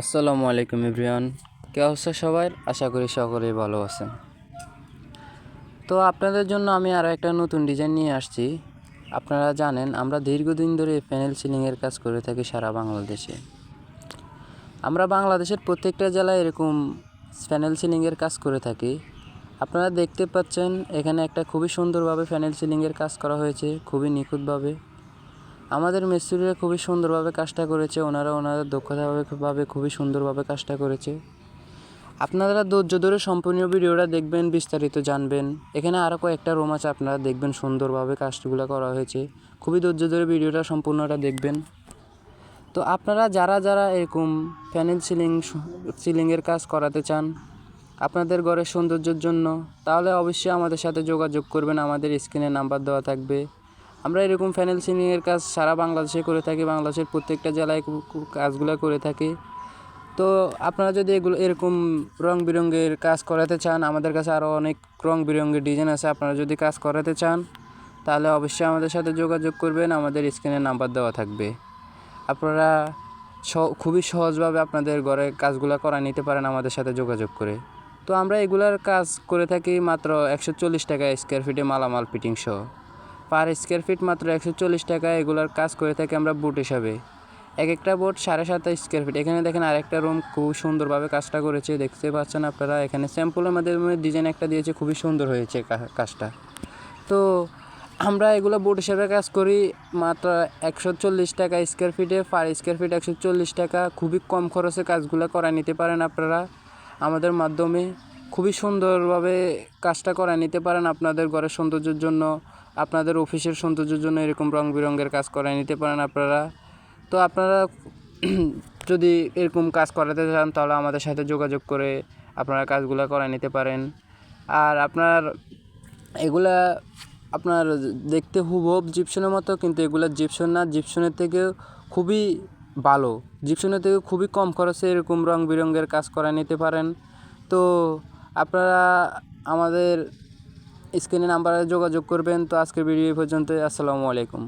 আসসালামু আলাইকুম ইব্রিয়ান। কে অবস্থা সবাই আশা করি সকলেই ভালো আছেন। তো আপনাদের জন্য আমি আরও একটা নতুন ডিজাইন নিয়ে আসছি। আপনারা জানেন, আমরা দীর্ঘদিন ধরে প্যানেল সিলিংয়ের কাজ করে থাকি সারা বাংলাদেশে। আমরা বাংলাদেশের প্রত্যেকটা জেলায় এরকম প্যানেল সিলিংয়ের কাজ করে থাকি। আপনারা দেখতে পাচ্ছেন, এখানে একটা খুবই সুন্দরভাবে প্যানেল সিলিংয়ের কাজ করা হয়েছে, খুবই নিখুঁতভাবে। আমাদের মিস্ত্রিরা খুবই সুন্দরভাবে কাজটা করেছে, ওনারা ওনাদের দক্ষতাভাবে খুবই সুন্দরভাবে কাজটা করেছে। আপনারা ধৈর্য ধরে সম্পূর্ণ ভিডিওটা দেখবেন, বিস্তারিত জানবেন। এখানে আরও কয়েকটা রুম আছে, আপনারা দেখবেন সুন্দরভাবে কাজগুলো করা হয়েছে। খুবই ধৈর্য ধরে ভিডিওটা সম্পূর্ণটা দেখবেন। তো আপনারা যারা যারা এরকম প্যানেল সিলিং সিলিংয়ের কাজ করাতে চান, আপনাদের ঘরের সৌন্দর্যের জন্য, তাহলে অবশ্যই আমাদের সাথে যোগাযোগ করবেন। আমাদের স্ক্রিনে নাম্বার দেওয়া থাকবে। আমরা এরকম প্যানেল সিলিংয়ের কাজ সারা বাংলাদেশে করে থাকি, বাংলাদেশের প্রত্যেকটা জেলায় কাজগুলো করে থাকি। তো আপনারা যদি এগুলো এরকম রং বেরঙের কাজ করাতে চান, আমাদের কাছে আরও অনেক রং বেরঙের ডিজাইন আছে, আপনারা যদি কাজ করাতে চান, তাহলে অবশ্যই আমাদের সাথে যোগাযোগ করবেন, আমাদের স্ক্রিনে নাম্বার দেওয়া থাকবে। আপনারা খুবই সহজভাবে আপনাদের ঘরে কাজগুলো করা নিতে পারেন, আমাদের সাথে যোগাযোগ করে। তো আমরা এগুলার কাজ করে থাকি মাত্র একশো চল্লিশ টাকা স্কোয়ার ফিটে মালামাল ফিটিং সহ। পার স্কোয়ার ফিট মাত্র একশো চল্লিশ টাকা এগুলার কাজ করে থাকি আমরা বুট হিসাবে। এক একটা বোট সাড়ে সাতাশ স্কোয়ার ফিট। এখানে দেখেন আরেকটা রুম খুব সুন্দরভাবে কাজটা করেছে। দেখতে পাচ্ছেন আপনারা, এখানে স্যাম্পলের মাধ্যমে ডিজাইন একটা দিয়েছে, খুবই সুন্দর হয়েছে কাজটা। তো আমরা এগুলো বোট হিসাবে কাজ করি মাত্র একশো চল্লিশ টাকা স্কোয়ার ফিটে, পার স্কোয়ার ফিট একশো চল্লিশ টাকা। খুবই কম খরচে কাজগুলো করা নিতে পারেন আপনারা। আমাদের মাধ্যমে খুবই সুন্দরভাবে কাজটা করা নিতে পারেন আপনাদের ঘরের সৌন্দর্যের জন্য। আপনাদের অফিসের সৌন্দর্যের জন্য এরকম রং বেরঙের কাজ করা নিতে পারেন আপনারা। তো আপনারা যদি এরকম কাজ করাতে চান, তাহলে আমাদের সাথে যোগাযোগ করে আপনারা কাজগুলো করা নিতে পারেন। আর আপনার এগুলা আপনার দেখতে হুবহু জিপসনের মতো, কিন্তু এগুলা জিপসন না। জিপসনের থেকেও খুবই ভালো। জিপসনের থেকে খুবই কম খরচে এরকম রং বেরঙের কাজ করা নিতে পারেন। তো আপনারা আমাদের স্ক্রিনে নাম্বারে যোগাযোগ করবেন। তো আজকের ভিডিও পর্যন্ত আসসালামু আলাইকুম।